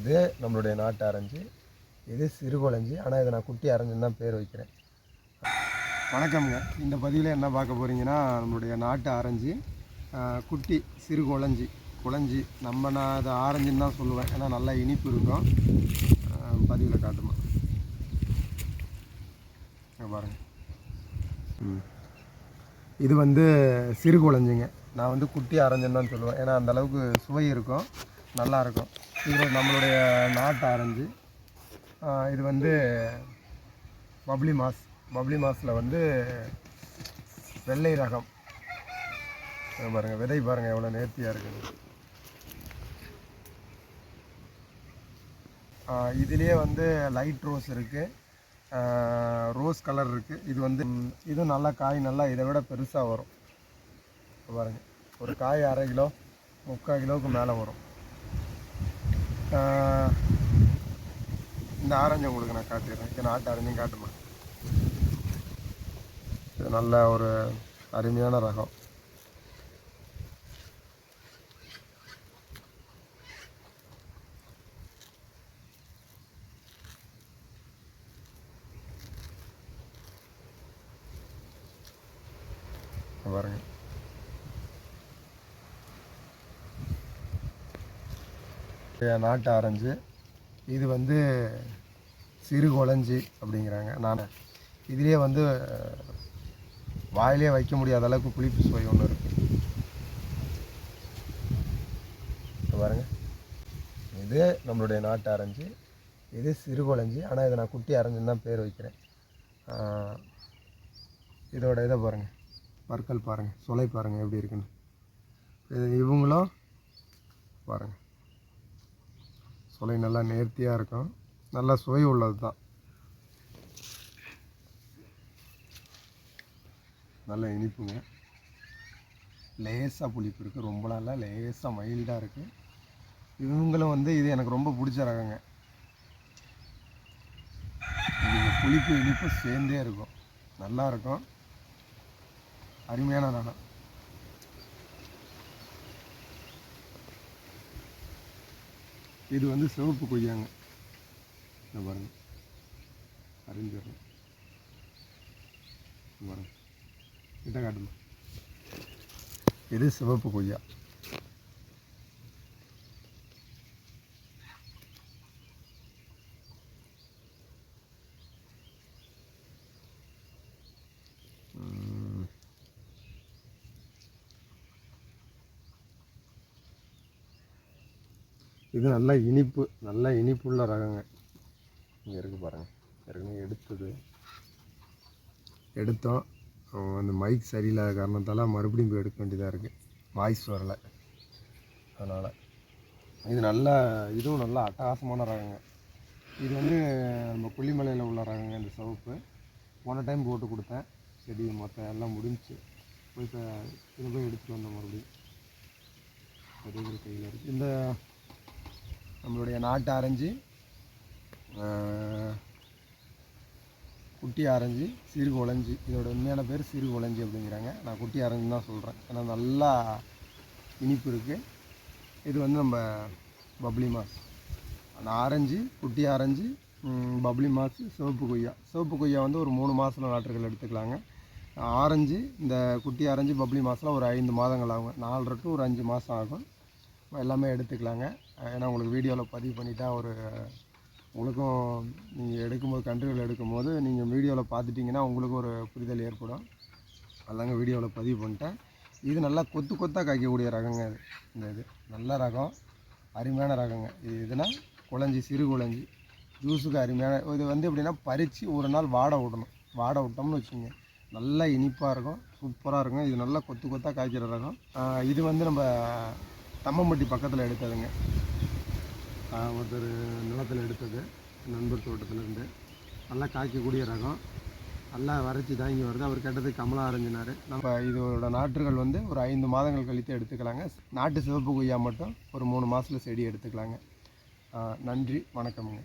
இது நம்மளுடைய நாட்டு அரைஞ்சி இது சிறுகுழஞ்சி ஆனால் இதை நான் குட்டி அரைஞ்சுன்னு தான் பேர் வைக்கிறேன். வணக்கம்ங்க. இந்த பதிவில் என்ன பார்க்க போகிறீங்கன்னா நம்மளுடைய நாட்டு ஆரஞ்சு குட்டி சிறு குழஞ்சி. குழஞ்சி நம்ம நான் அதை ஆரஞ்சுன்னு தான் சொல்லுவேன். ஏன்னா நல்லா இனிப்பு இருக்கும். பதிவில் காட்டுமா. பாருங்க. ம். இது வந்து சிறு குழஞ்சிங்க. நான் வந்து குட்டி அரைஞ்சுன்னு தான் சொல்லுவேன். ஏன்னா அந்தளவுக்கு சுவை இருக்கும். நல்லா இருக்கும். இது நம்மளுடைய நாட்டு ஆரஞ்சு. இது வந்து பப்ளி மாஸ். பப்ளி மாஸில் வந்து வெள்ளை ரகம். பாருங்கள் பாருங்க விதை பாருங்க எவ்வளோ நேர்த்தியாக இருக்குது. இதுலேயே வந்து லைட் ரோஸ் இருக்குது ரோஸ் கலர் இருக்குது இது வந்து இதுவும் நல்லா காய் நல்லா இதை விட பெருசாக வரும். பாருங்கள் பாருங்க ஒரு காய் அரை கிலோ முக்கால் கிலோவுக்கு மேலே வரும். இந்த ஆரஞ்சு உங்களுக்கு நான் காட்டிடுறேன். இது நாட்டு ஆரஞ்சும் காட்டுமா? இது நல்ல ஒரு அருமையான ரகம் பாருங்க இது நாட்டு ஆரஞ்சு. இது வந்து சிறு குழஞ்சி அப்படிங்கிறாங்க. நான் இதுலேயே வந்து வாயிலே வைக்க முடியாத அளவுக்கு புளிப்பு சுவை ஒன்று இருக்குது பாருங்க. இது நம்மளுடைய நாட்டு ஆரஞ்சு. இது சிறு குழஞ்சி. ஆனால் இதை நான் குட்டி ஆரஞ்சுன்னு தான் பேர் வைக்கிறேன். இதோட இதை பாருங்கள் பற்கள் பாருங்கள் சுளை பாருங்கள் எப்படி இருக்குன்னு. இது இவங்களும் பாருங்கள் சுளை நல்லா நேர்த்தியாக இருக்கும். நல்லா சுவை உள்ளது தான் நல்ல இனிப்புங்க. லேசாக புளிப்பு இருக்குது ரொம்ப நல்லா லேசாக மைல்டாக இருக்குது இவங்களும் வந்து இது எனக்கு ரொம்ப பிடிச்ச ரகங்க. புளிப்பு இனிப்பு சேர்ந்தே இருக்கும். நல்லாயிருக்கும் அருமையான ரகம். இது வந்து சிவப்பு கொய்யாங்க. இங்க பாருங்கள் அறிஞ்சிடணும் பாருங்கள் கிட்ட காட்டுமா இது சிவப்பு கொய்யா. இது நல்ல இனிப்பு நல்ல இனிப்புள்ள ரகங்க இங்கே இருக்குது பாருங்கள் ஏற்கனவே எடுத்தது. எடுத்தோம். அந்த மைக் சரியில்லாத காரணத்தால் மறுபடியும் போய் எடுக்க வேண்டியதாக இருக்குது வாய்ஸ் வரலை. அதனால். இது நல்லா இதுவும் நல்லா அட்டகாசமான ரகங்க இது வந்து நம்ம கொல்லிமலையில் உள்ள ரகங்க இந்த சிவப்பு. போன டைம் போட்டு கொடுத்தேன். செடி மொத்தம் எல்லாம் முடிஞ்சு போய் இப்போ இதை போய் எடுத்துகிட்டு வந்தோம் மறுபடியும். கையில் இருக்குது இந்த நம்மளுடைய நாட்டு ஆரஞ்சு குட்டி ஆரஞ்சு சிறு குழஞ்சி இதோட உண்மையான பேர் சிறு குழஞ்சி அப்படிங்கிறாங்க. நான் குட்டி ஆரஞ்சு தான் சொல்கிறேன் ஏன்னா நல்லா இனிப்பு இருக்குது இது வந்து நம்ம பப்ளி மாஸ். அந்த ஆரஞ்சு குட்டி ஆரஞ்சு பப்ளி மாஸ் சிவப்பு கொய்யா. சிவப்பு கொய்யா வந்து ஒரு மூணு மாதத்தில் நாற்றுகள் எடுத்துக்கலாங்க. ஆரஞ்சு இந்த குட்டி ஆரஞ்சு பப்ளி மாதத்தில் ஒரு ஐந்து மாதங்கள் ஆகும். நாலரை டு ஒரு அஞ்சு மாதம் ஆகும். எல்லாமே எடுத்துக்கலாங்க. ஏன்னா உங்களுக்கு வீடியோவில் பதிவு பண்ணிட்டா ஒரு உங்களுக்கும் நீங்கள் எடுக்கும்போது கன்றுகள் எடுக்கும்போது நீங்கள் வீடியோவில் பார்த்துட்டிங்கன்னா உங்களுக்கு ஒரு புரிதல் ஏற்படும். அதாங்க வீடியோவில் பதிவு பண்ணிட்டேன். இது நல்லா கொத்து கொத்தாக காய்க்கக்கூடிய ரகங்க இது. இந்த இது. நல்ல ரகம். அருமையான ரகங்க. இது இதுனால் குழஞ்சி சிறு குழஞ்சி. ஜூஸுக்கு அருமையான இது வந்து எப்படின்னா பறித்து ஒரு நாள் வாட விடணும். வாட விட்டோம்னு வச்சுக்கோங்க. நல்லா இனிப்பாக இருக்கும். சூப்பராக இருக்கும். இது நல்லா கொத்து கொத்தாக காய்க்கிற ரகம். இது வந்து நம்ம தம்மம்பட்டி பக்கத்தில் எடுத்ததுங்க. ஒருத்தர் நிலத்தில் எடுத்தது. நண்பர் தோட்டத்துலேருந்து. நல்லா காய்க்கக்கூடிய ரகம். நல்லா வறட்சி தாங்கி வருது. அவர் கேட்டது கமலா அரைஞ்சினார். நம்ம இதோட நாற்றுகள் வந்து ஒரு ஐந்து மாதங்கள் கழித்து எடுத்துக்கலாங்க. நாட்டு சிவப்பு கொய்யா மட்டும் ஒரு மூணு மாதத்தில் செடி எடுத்துக்கலாங்க. நன்றி. வணக்கமுங்க.